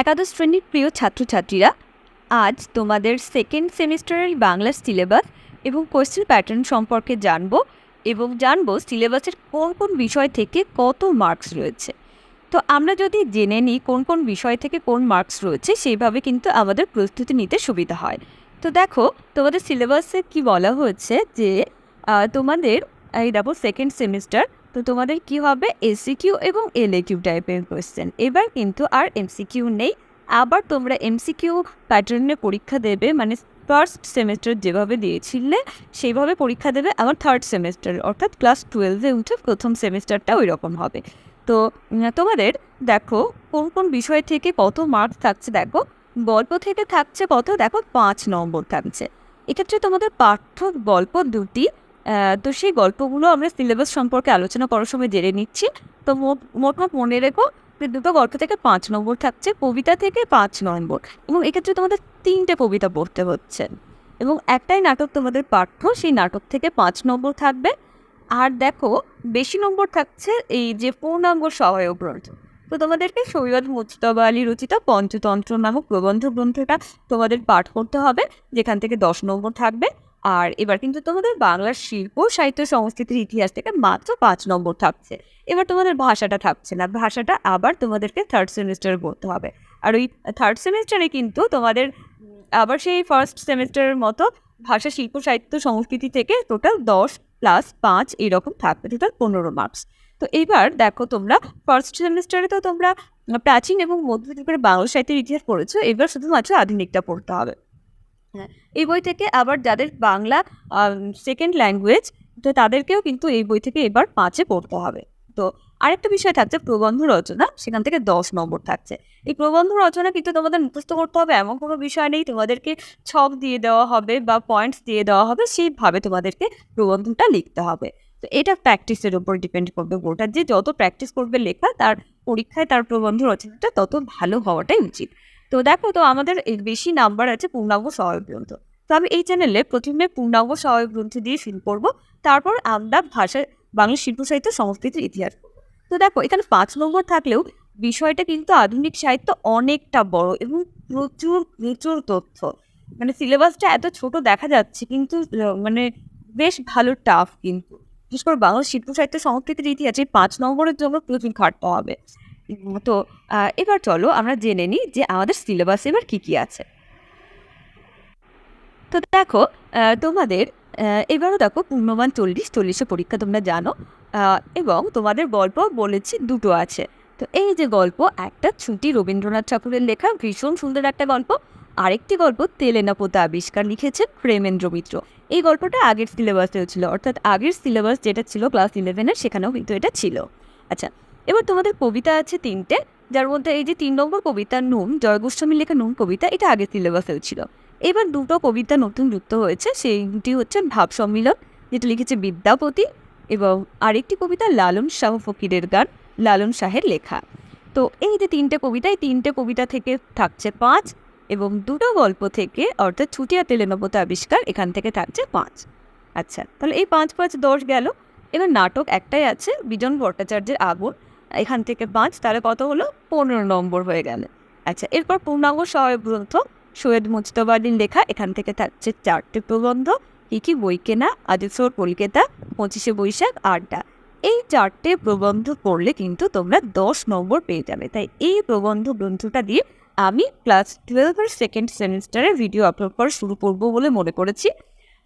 একাদশ শ্রেণির প্রিয় ছাত্রছাত্রীরা, আজ তোমাদের সেকেন্ড সেমিস্টারের বাংলা সিলেবাস এবং কোয়েশ্চেন প্যাটার্ন সম্পর্কে জানব এবং জানব সিলেবাসের কোন কোন বিষয় থেকে কত মার্কস রয়েছে। তো আমরা যদি জেনে নিই কোন কোন বিষয় থেকে কোন মার্কস রয়েছে, সেইভাবে কিন্তু আমাদের প্রস্তুতি নিতে সুবিধা হয়। তো দেখো, তোমাদের সিলেবাসে কি বলা হয়েছে যে তোমাদের, এই দেখো সেকেন্ড সেমিস্টার তো তোমাদের কি হবে? এসিকিউ এবং এলএকিউ টাইপের কোয়েশ্চেন এবার কিন্তু আর এমসিকিউ নেই। আবার তোমরা এমসিকিউ প্যাটার্নে পরীক্ষা দেবে মানে ফার্স্ট সেমিস্টার যেভাবে দিয়েছিলে, সেইভাবে পরীক্ষা দেবে আবার থার্ড সেমিস্টার অর্থাৎ ক্লাস টুয়েলভে উঠে প্রথম সেমিস্টারটা ওই রকম হবে। তো তোমাদের দেখো, কোন কোন বিষয় থেকে কত মার্কস থাকছে দেখো। গল্প থেকে থাকছে কত? দেখো, পাঁচ নম্বর থাকছে। এক্ষেত্রে তোমাদের পাঠ্য গল্প দুটি তো সেই গল্পগুলো আমরা সিলেবাস সম্পর্কে আলোচনা করার সময় জেনে নিচ্ছি। তো মোট মোট মোট মনে রেখো যে দুটো গল্প থেকে পাঁচ নম্বর থাকছে, কবিতা থেকে পাঁচ নম্বর এবং এক্ষেত্রে তোমাদের তিনটে কবিতা পড়তে হচ্ছে এবং একটাই নাটক তোমাদের পাঠ্য, সেই নাটক থেকে পাঁচ নম্বর থাকবে। আর দেখো, বেশি নম্বর থাকছে এই যে পূর্ণাঙ্গ সহায়ক গ্রন্থ। তো তোমাদেরকে সৈয়দ মুজতবা আলী রচিত পঞ্চতন্ত্র নামক প্রবন্ধ গ্রন্থটা তোমাদের পাঠ করতে হবে, যেখান থেকে দশ নম্বর থাকবে। আর এবার কিন্তু তোমাদের বাংলার শিল্প, সাহিত্য, সংস্কৃতির ইতিহাস থেকে মাত্র পাঁচ নম্বর থাকছে। এবার তোমাদের ভাষাটা থাকছে না, ভাষাটা আবার তোমাদেরকে থার্ড সেমিস্টারে পড়তে হবে। আর ওই থার্ড সেমিস্টারে কিন্তু তোমাদের আবার সেই ফার্স্ট সেমিস্টারের মতো ভাষা, শিল্প, সাহিত্য, সংস্কৃতি থেকে টোটাল দশ প্লাস পাঁচ এরকম থাকবে টোটাল পনেরো মার্কস তো এইবার দেখো তোমরা ফার্স্ট সেমিস্টারে তো তোমরা প্রাচীন এবং মধ্যযুগের বাংলা সাহিত্যের ইতিহাস পড়েছো, এবার শুধুমাত্র আধুনিকটা পড়তে হবে। হ্যাঁ এই বই থেকে আবার যাদের বাংলা সেকেন্ড ল্যাঙ্গুয়েজ তো তাদেরকেও কিন্তু এই বই থেকে এবার পাঁচে পড়তে হবে। তো আরেকটা বিষয় থাকছে প্রবন্ধ রচনা, সেখান থেকে দশ নম্বর থাকছে। এই প্রবন্ধ রচনা কিন্তু তোমাদের মুখস্থ করতে হবে, এমন কোনো বিষয় নেই, তোমাদেরকে ছক দিয়ে দেওয়া হবে বা পয়েন্টস দিয়ে দেওয়া হবে, সেইভাবে তোমাদেরকে প্রবন্ধটা লিখতে হবে। তো এটা প্র্যাকটিসের উপর ডিপেন্ড করবে ওটা যে যত প্র্যাকটিস করবে লেখা, তার পরীক্ষায় তার প্রবন্ধ রচনাটা তত ভালো হওয়াটাই উচিত। তো দেখো, তো আমাদের বেশি নাম্বার আছে পূর্ণাঙ্গ সহায়ক গ্রন্থ। তো আমি এই চ্যানেলে প্রথমে পূর্ণাঙ্গ সহায়ক গ্রন্থ দিয়ে শুরু করব, তারপর আমরা ভাষা, বাংলা শিল্প সাহিত্য সংস্কৃতির ইতিহাস তো দেখো, এখানে পাঁচ নম্বর থাকলেও বিষয়টা কিন্তু আধুনিক সাহিত্য অনেকটা বড় এবং প্রচুর প্রচুর তথ্য। মানে সিলেবাসটা এত ছোট দেখা যাচ্ছে, কিন্তু মানে বেশ ভালো টাফ কিন্তু। বিশেষ করে বাংলা শিল্প সাহিত্য সংস্কৃতির ইতিহাসে পাঁচ নম্বরের জন্য প্রচুর খাটতে হবে তো এবার চলো আমরা জেনে নিই যে আমাদের সিলেবাস এবার কি কি আছে। তো দেখো তোমাদের এবারও দেখো পূর্ণমান চল্লিশ, চল্লিশে পরীক্ষা তোমরা জানো এবং তোমাদের গল্প বলেছি দুটো আছে। তো এই যে গল্প, একটা ছুটি রবীন্দ্রনাথ ঠাকুরের লেখা, ভীষণ সুন্দর একটা গল্প। আরেকটি গল্প তেলেনা পোতা আবিষ্কার লিখেছেন প্রেমেন্দ্র মিত্র। এই গল্পটা আগের সিলেবাসেও ছিল, অর্থাৎ আগের সিলেবাস যেটা ছিল ক্লাস ইলেভেনের সেখানেও কিন্তু এটা ছিল। আচ্ছা এবার তোমাদের কবিতা আছে তিনটে, যার মধ্যে এই যে তিন নম্বর কবিতা নুন জয় গোস্বামীর লেখা নুন কবিতা, এটা আগে সিলেবাসেও ছিল। এবার দুটো কবিতা নতুন যুক্ত হয়েছে সেই দুটি হচ্ছে ভাব সম্মিলন, যেটা লিখেছে বিদ্যাপতি এবং আরেকটি কবিতা লালন শাহ ফকিরের গান, লালন শাহের লেখা। তো এই যে তিনটে কবিতা, এই তিনটে কবিতা থেকে থাকছে পাঁচ এবং দুটো গল্প থেকে, অর্থাৎ ছুটিয়া তেলেনবতা আবিষ্কার, এখান থেকে থাকছে পাঁচ। আচ্ছা তাহলে এই পাঁচ পাঁচ দশ গেল। এবার নাটক একটাই আছে, বিজন ভট্টাচার্যের আগুন। এখান থেকে পাঁচ, তাহলে কত হলো? পনেরো নম্বর হয়ে গেল। আচ্ছা এরপর পূর্ণাঙ্গ সহায়ক গ্রন্থ, সৈয়দ মুজতবাদিন লেখা, এখান থেকে থাকছে চারটে প্রবন্ধ, কী কী বই কেনা, আদিসর কলকাতা, পঁচিশে বৈশাখ, আড্ডা। এই চারটে প্রবন্ধ পড়লে কিন্তু তোমরা দশ নম্বর পেয়ে যাবে। তাই এই প্রবন্ধ গ্রন্থটা দিয়ে আমি ক্লাস টুয়েলভের সেকেন্ড সেমিস্টারে ভিডিও আপলোড করা শুরু করব বলে মনে করেছি।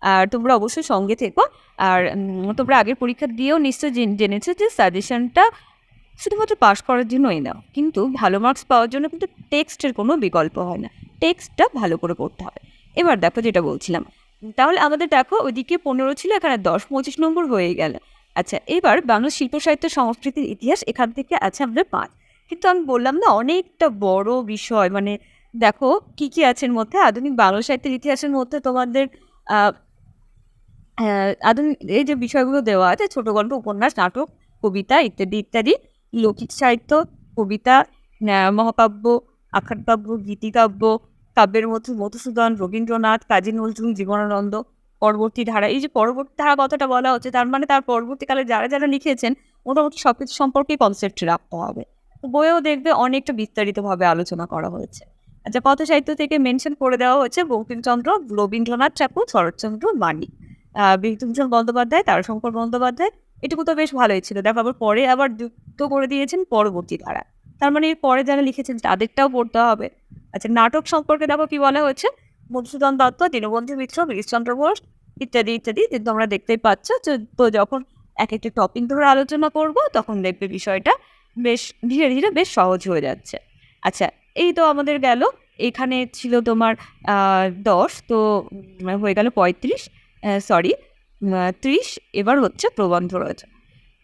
আর তোমরা অবশ্যই সঙ্গে থেকো। আর তোমরা আগের পরীক্ষা দিয়েও নিশ্চয়ই জেন- জেনেছো যে সাজেশনটা শুধুমাত্র পাশ করার জন্যই না, কিন্তু ভালো মার্কস পাওয়ার জন্য কিন্তু টেক্সটের কোনো বিকল্প হয় না। টেক্সটটা ভালো করে পড়তে হবে। এবার দেখো যেটা বলছিলাম। তাহলে আমাদের দেখো ওইদিকে পনেরো ছিল, এখানে দশ, পঁচিশ নম্বর হয়ে গেল। আচ্ছা এবার বাংলা শিল্প, সাহিত্য, সংস্কৃতির ইতিহাস এখান থেকে আছে আমাদের পাঁচ। কিন্তু আমি বললাম না, অনেকটা বড় বিষয় মানে দেখো কি কি আছে এর মধ্যে? আধুনিক বাংলা সাহিত্যের ইতিহাসের মধ্যে তোমাদের আধুনিক এই যে বিষয়গুলো দেওয়া আছে ছোট গল্প উপন্যাস, নাটক, কবিতা ইত্যাদি ইত্যাদি লৌকিক সাহিত্য কবিতা মহাকাব্য আখ্যানকাব্য গীতিকাব্য, কাব্যের মধ্যে মধুসূদন, রবীন্দ্রনাথ, কাজী নজরুল, জীবনানন্দ, পরবর্তী ধারা। এই যে পরবর্তী ধারা কথাটা বলা হচ্ছে, তার মানে তার পরবর্তীকালে যারা যারা লিখেছেন, মোটামুটি সব কিছু সম্পর্কে কনসেপ্ট রাখতে হবে। বইয়েও দেখবে অনেকটা বিস্তারিতভাবে আলোচনা করা হয়েছে। আচ্ছা কথা সাহিত্য থেকে মেনশন করে দেওয়া হয়েছে বঙ্কিমচন্দ্র, রবীন্দ্রনাথ ঠাকুর, শরৎচন্দ্র মানিক। বিভূতিভূষণ বন্দ্যোপাধ্যায়, তারাশঙ্কর বন্দ্যোপাধ্যায় এটুকু তো বেশ ভালোই ছিল। দেখো, আবার পরে আবার যুক্ত করে দিয়েছেন পরবর্তী ধারা। তার মানে পরে যারা লিখেছেন তাদেরটাও পড়তে হবে। আচ্ছা নাটক সম্পর্কে দেখো কি বলা হয়েছে? মধুসূদন দত্ত, দীনবন্ধু মিত্র গিরিশচন্দ্র ঘোষ ইত্যাদি ইত্যাদি তোমরা দেখতেই পাচ্ছ। তো যখন এক একটা টপিক ধরে আলোচনা করব, তখন দেখবে বিষয়টা বেশ, ধীরে ধীরে বেশ সহজ হয়ে যাচ্ছে। আচ্ছা এই তো আমাদের গেল। এখানে ছিল তোমার দশ, তো হয়ে গেল পঁয়ত্রিশ সরি ত্রিশ, এবার হচ্ছে প্রবন্ধ রয়েছে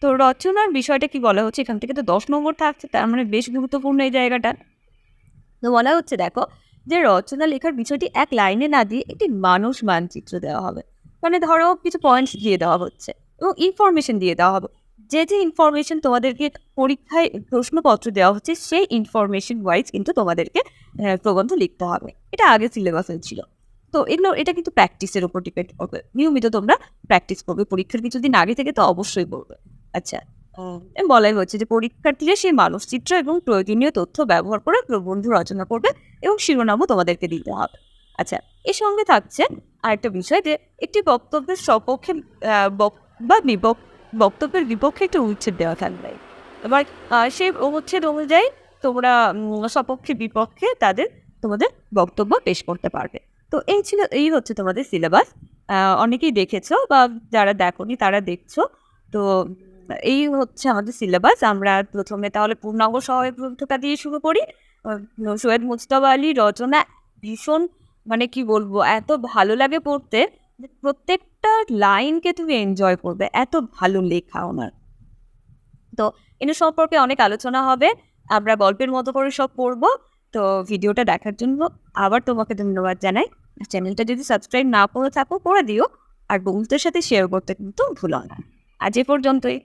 তো রচনার বিষয়টা কি বলা হচ্ছে? এখান থেকে তো দশ নম্বর থাকছে, তার মানে বেশ গুরুত্বপূর্ণ এই জায়গাটা। তো বলা হচ্ছে, দেখো, যে রচনা লেখার বিষয়টি এক লাইনে না দিয়ে একটি মানুষ মানচিত্র দেওয়া হবে। মানে ধরো কিছু পয়েন্টস দিয়ে দেওয়া হচ্ছে এবং ইনফরমেশন দিয়ে দেওয়া হবে। যে যে ইনফরমেশন তোমাদেরকে পরীক্ষায় প্রশ্নপত্র দেওয়া হচ্ছে, সেই ইনফরমেশন ওয়াইজ কিন্তু তোমাদেরকে প্রবন্ধ লিখতে হবে। এটা আগে সিলেবাসে ছিল। তো এগুলো এটা কিন্তু প্র্যাকটিসের উপর ডিপেন্ড করবে। নিয়মিত তোমরা প্র্যাকটিস করবে। পরীক্ষার কিছুদিন আগে থেকে তো অবশ্যই করবে আচ্ছা। বলাই হচ্ছে যে পরীক্ষার্থীরা সেই মানসচিত্র এবং প্রয়োজনীয় তথ্য ব্যবহার করে প্রবন্ধ রচনা করবে এবং শিরোনামও তোমাদেরকে দিতে হবে। আচ্ছা এর সঙ্গে থাকছে আরেকটা বিষয় যে একটি বক্তব্যের সপক্ষে বা বক্তব্যের বিপক্ষে একটা উচ্ছেদ দেওয়া থাকবে। এবার সেই অনুচ্ছেদ অনুযায়ী তোমরা সপক্ষে বিপক্ষে তাদের তোমাদের বক্তব্য পেশ করতে পারবে। তো এই ছিল, এই হচ্ছে তোমাদের সিলেবাস অনেকেই দেখেছ বা যারা দেখোনি তারা দেখছ। তো এই হচ্ছে আমাদের সিলেবাস আমরা প্রথমে তাহলে পূর্ণাঙ্গ সহায়ক গ্রন্থটা দিয়ে শুরু করি। সৈয়দ মুজতবা আলী রচনা ভীষণ মানে কি বলব, এত ভালো লাগে পড়তে প্রত্যেকটা লাইনকে তুমি এনজয় করবে। এত ভালো লেখা ওনার তো এর সম্পর্কে অনেক আলোচনা হবে। আমরা গল্পের মতো করে সব পড়ব। তো ভিডিওটা দেখার জন্য আবার তোমাকে ধন্যবাদ জানাই। চ্যানেলটা যদি সাবস্ক্রাইব না করে থাকো, করে দিও। আর বন্ধুদের সাথে শেয়ার করতে কিন্তু ভুলো না। আজ এ পর্যন্তই।